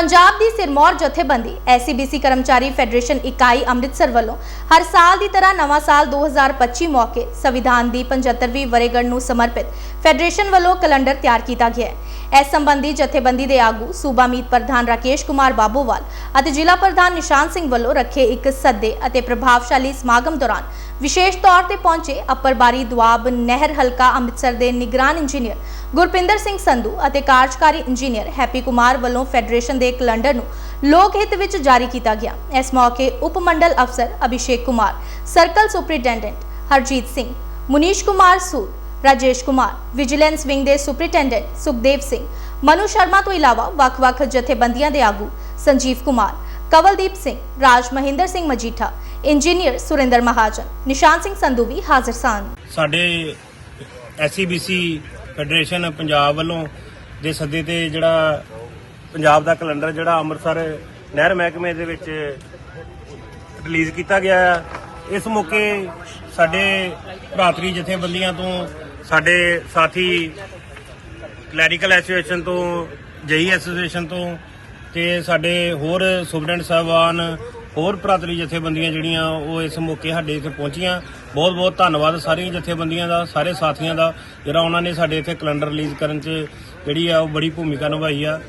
ਪੰਜਾਬ ਦੀ ਸਿਰਮੌਰ ਜਥੇਬੰਦੀ ਐਸਸੀਬੀਸੀ ਕਰਮਚਾਰੀ ਫੈਡਰੇਸ਼ਨ ਇਕਾਈ ਅੰਮ੍ਰਿਤਸਰ ਵੱਲੋਂ ਹਰ ਸਾਲ ਦੀ ਤਰ੍ਹਾਂ ਨਵਾਂ ਸਾਲ 2025 ਮੌਕੇ ਸੰਵਿਧਾਨ ਦੀ 75ਵੀਂ ਵਰ੍ਹੇਗੰਢ ਨੂੰ ਸਮਰਪਿਤ ਫੈਡਰੇਸ਼ਨ ਵੱਲੋਂ ਕੈਲੰਡਰ ਤਿਆਰ ਕੀਤਾ ਗਿਆ ਹੈ। ਇਸ ਸੰਬੰਧੀ ਜਥੇਬੰਦੀ ਦੇ ਆਗੂ ਸੂਬਾ ਮੀਤ ਪ੍ਰਧਾਨ ਰਾਕੇਸ਼ ਕੁਮਾਰ ਬਾਬੋਵਾਲ ਅਤੇ ਜ਼ਿਲ੍ਹਾ ਪ੍ਰਧਾਨ ਨਿਸ਼ਾਨ ਸਿੰਘ ਵੱਲੋਂ ਰੱਖੇ ਇੱਕ ਸੱਦੇ ਅਤੇ ਪ੍ਰਭਾਵਸ਼ਾਲੀ ਸਮਾਗਮ ਦੌਰਾਨ ਵਿਸ਼ੇਸ਼ ਤੌਰ ਤੇ ਪਹੁੰਚੇ ਅੱਪਰ ਬਾਰੀ ਦੁਆਬ ਨਹਿਰ ਹਲਕਾ ਅੰਮ੍ਰਿਤਸਰ ਦੇ ਨਿਗਰਾਨ ਇੰਜੀਨੀਅਰ ਗੁਰਪਿੰਦਰ ਸਿੰਘ ਸੰਧੂ ਅਤੇ ਕਾਰਜਕਾਰੀ ਇੰਜੀਨੀਅਰ ਹੈਪੀ ਕੁਮਾਰ ਵੱਲੋਂ ਫੈਡਰੇਸ਼ਨ ਦੇ ਕੈਲੰਡਰ ਨੂੰ ਲੋਕ ਹਿੱਤ ਵਿੱਚ ਜਾਰੀ ਕੀਤਾ ਗਿਆ। ਇਸ ਮੌਕੇ ਉਪ ਮੰਡਲ ਅਫਸਰ Abhishek Kumar, circle superintendent Harjeet Singh, Munish Kumar Sood Rajesh Kumar, vigilance wing ਦੇ ਸੁਪਰੀਟੈਂਡੈਂਟ ਸੁਖਦੇਵ ਸਿੰਘ, ਮਨੂ ਸ਼ਰਮਾ ਤੋਂ ਇਲਾਵਾ ਵੱਖ-ਵੱਖ ਜਥੇਬੰਦੀਆਂ ਦੇ ਆਗੂ ਸੰਜੀਵ ਕੁਮਾਰ, ਕਵਲਦੀਪ ਸਿੰਘ, ਰਾਜ ਮਹਿੰਦਰ ਸਿੰਘ ਮਜੀਠਾ, ਇੰਜੀਨੀਅਰ ਸੁਰਿੰਦਰ ਮਹਾਜਨ, ਨਿਸ਼ਾਨ ਸਿੰਘ ਸੰਧੂ ਵੀ ਹਾਜ਼ਰ ਸਨ। ਸਾਡੇ ਐਸਸੀਬੀਸੀ ਫੈਡਰੇਸ਼ਨ ਪੰਜਾਬ ਵੱਲੋਂ ਦੇ ਸੱਦੇ ਤੇ ਜਿਹੜਾ ਪੰਜਾਬ ਦਾ ਕੈਲੰਡਰ ਜਿਹੜਾ ਅੰਮ੍ਰਿਤਸਰ ਨਹਿਰ ਮਹਿਕਮੇ ਦੇ ਵਿੱਚ ਰਿਲੀਜ਼ ਕੀਤਾ ਗਿਆ ਇਸ ਮੌਕੇ ਸਾਡੇ ਭਰਾਤਰੀ ਜਥੇਬੰਦੀਆਂ ਤੋਂ ਸਾਡੇ ਸਾਥੀ ਕਲੈਰੀਕਲ ਐਸੋਸੀਏਸ਼ਨ ਤੋਂ, ਜਈ ਐਸੋਸੀਏਸ਼ਨ ਤੋਂ ਤੇ ਸਾਡੇ ਹੋਰ ਸੁਪਰਡੈਂਟ ਸਾਹਿਬਾਨ, ਹੋਰ ਭਰਾਤਰੀ ਜਥੇਬੰਦੀਆਂ ਜਿਹੜੀਆਂ, ਉਹ ਇਸ ਮੌਕੇ ਸਾਡੇ ਇੱਥੇ ਪਹੁੰਚੀਆਂ। ਬਹੁਤ ਬਹੁਤ ਧੰਨਵਾਦ ਸਾਰੀਆਂ ਜਥੇਬੰਦੀਆਂ ਦਾ, ਸਾਰੇ ਸਾਥੀਆਂ ਦਾ, ਜਿਹੜਾ ਉਹਨਾਂ ਨੇ ਸਾਡੇ ਇੱਥੇ ਕੈਲੰਡਰ ਰਿਲੀਜ਼ ਕਰਨ 'ਚ ਜਿਹੜੀ ਆ ਉਹ ਬੜੀ ਭੂਮਿਕਾ ਨਿਭਾਈ ਆ।